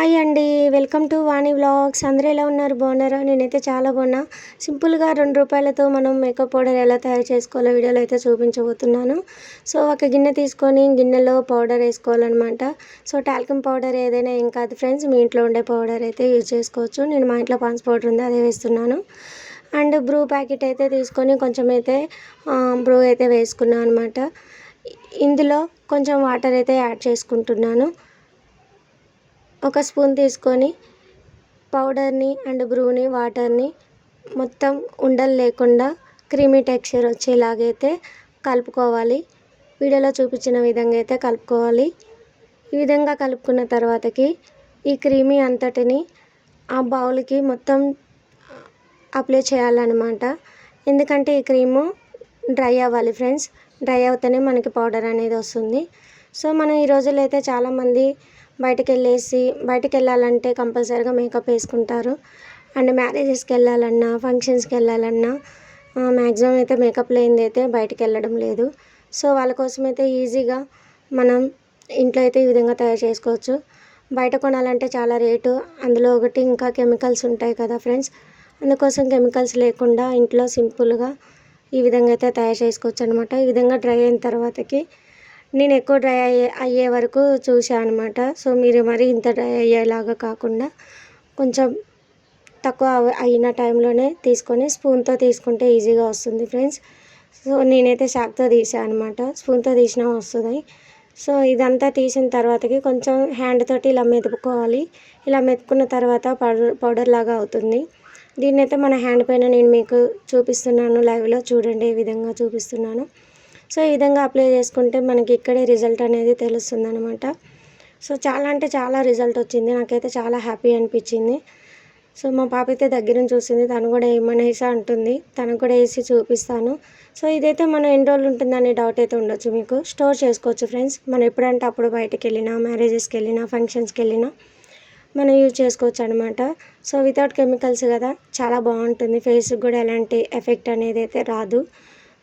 Hi అండి. Welcome to Vani vlogs. అందరూ ఎలా ఉన్నారు? బాగున్నారా? నేనైతే చాలా బాగున్నా. సింపుల్గా రెండు రూపాయలతో మనం మేకప్ పౌడర్ ఎలా తయారు చేసుకోవాలో వీడియోలో అయితే చూపించబోతున్నాను. సో ఒక గిన్నె తీసుకొని గిన్నెలో పౌడర్ వేసుకోవాలన్నమాట. సో టాల్కమ్ పౌడర్ ఏదైనా ఏం కాదు ఫ్రెండ్స్. మీ ఇంట్లో ఉండే పౌడర్ అయితే యూజ్ చేసుకోవచ్చు. నేను మా ఇంట్లో పాన్స్ పౌడర్ ఉంది అదే వేస్తున్నాను. అండ్ బ్రూ ప్యాకెట్ అయితే తీసుకొని కొంచెం అయితే బ్రూ అయితే వేసుకున్నాను అనమాట ఇందులో కొంచెం వాటర్ అయితే యాడ్ చేసుకుంటున్నాను. ఒక స్పూన్ తీసుకొని పౌడర్ని అండ్ బ్రూని వాటర్ని మొత్తం ఉండలు లేకుండా క్రీమీ టెక్స్చర్ వచ్చేలాగైతే కలుపుకోవాలి. వీడియోలో చూపించిన విధంగా అయితే కలుపుకోవాలి. ఈ విధంగా కలుపుకున్న తర్వాతకి ఈ క్రీమీ అంతటిని ఆ బౌల్కి మొత్తం అప్లై చేయాలన్నమాట. ఎందుకంటే ఈ క్రీము డ్రై అవ్వాలి ఫ్రెండ్స్. డ్రై అవుతేనే మనకి పౌడర్ అనేది వస్తుంది. సో మనం ఈ రోజుల్లో అయితే చాలామంది బయటకు వెళ్ళేసి బయటకు వెళ్ళాలంటే కంపల్సరీగా మేకప్ వేసుకుంటారు. అండ్ మ్యారేజెస్కి వెళ్ళాలన్నా ఫంక్షన్స్కి వెళ్ళాలన్నా మ్యాక్సిమం అయితే మేకప్ లేనిది అయితే బయటకు వెళ్ళడం లేదు. సో వాళ్ళ కోసం అయితే ఈజీగా మనం ఇంట్లో అయితే ఈ విధంగా తయారు చేసుకోవచ్చు. బయట కొనాలంటే చాలా రేటు. అందులో ఒకటి ఇంకా కెమికల్స్ ఉంటాయి కదా ఫ్రెండ్స్. అందుకోసం కెమికల్స్ లేకుండా ఇంట్లో సింపుల్గా ఈ విధంగా అయితే తయారు చేసుకోవచ్చు అనమాట ఈ విధంగా డ్రై అయిన తర్వాతకి నేను ఎక్కువ డ్రై అయ్యే అయ్యే వరకు చూసాను అనమాట సో మీరు మరి ఇంత డ్రై అయ్యేలాగా కాకుండా కొంచెం తక్కువ అయిన టైంలోనే తీసుకొని స్పూన్తో తీసుకుంటే ఈజీగా వస్తుంది ఫ్రెండ్స్. సో నేనైతే షాక్తో తీసాను అనమాట స్పూన్తో తీసినా వస్తుంది. సో ఇదంతా తీసిన తర్వాతకి కొంచెం హ్యాండ్ తోటి ఇలా మెతుకోవాలి ఇలా మెతుకున్న తర్వాత పౌడర్ పౌడర్ లాగా అవుతుంది. దీన్నైతే అయితే మన హ్యాండ్ పైన నేను మీకు చూపిస్తున్నాను లైవ్లో. చూడండి ఈ విధంగా చూపిస్తున్నాను. సో ఈ విధంగా అప్లై చేసుకుంటే మనకి ఇక్కడే రిజల్ట్ అనేది తెలుస్తుంది అనమాట సో చాలా అంటే చాలా రిజల్ట్ వచ్చింది. నాకైతే చాలా హ్యాపీ అనిపించింది. సో మా పాప అయితే దగ్గర నుంచి చూసింది. తను కూడా ఏమనేసి అంటుంది. తను కూడా వేసి చూపిస్తాను. సో ఇదైతే మనం ఎన్ని రోజులు ఉంటుందనే డౌట్ అయితే ఉండొచ్చు మీకు. స్టోర్ చేసుకోవచ్చు ఫ్రెండ్స్ మనం ఎప్పుడంటే అప్పుడు బయటకు వెళ్ళినా మ్యారేజెస్కి వెళ్ళినా ఫంక్షన్స్కి వెళ్ళినా మనం యూజ్ చేసుకోవచ్చు అనమాట సో వితౌట్ కెమికల్స్ కదా చాలా బాగుంటుంది. ఫేస్కి కూడా ఎలాంటి ఎఫెక్ట్ అనేది అయితే రాదు.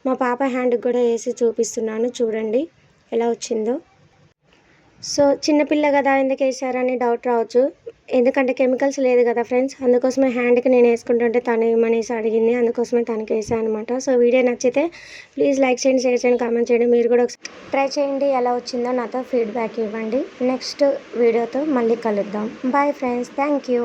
మా పాప హ్యాండ్కి కూడా వేసి చూపిస్తున్నాను చూడండి ఎలా వచ్చిందో. సో చిన్నపిల్ల కదా ఎందుకు వేసారని డౌట్ రావచ్చు. ఎందుకంటే కెమికల్స్ లేదు కదా ఫ్రెండ్స్ అందుకోసమే హ్యాండ్కి నేను వేసుకుంటుంటే తను ఏమనేసి అడిగింది అందుకోసమే తనకి వేసాను అనమాట సో వీడియో నచ్చితే ప్లీజ్ లైక్ చేయండి షేర్ చేయండి కామెంట్ చేయండి మీరు కూడా ట్రై చేయండి ఎలా వచ్చిందో నాతో ఫీడ్బ్యాక్ ఇవ్వండి. నెక్స్ట్ వీడియోతో మళ్ళీ కలుద్దాం. Bye friends thank you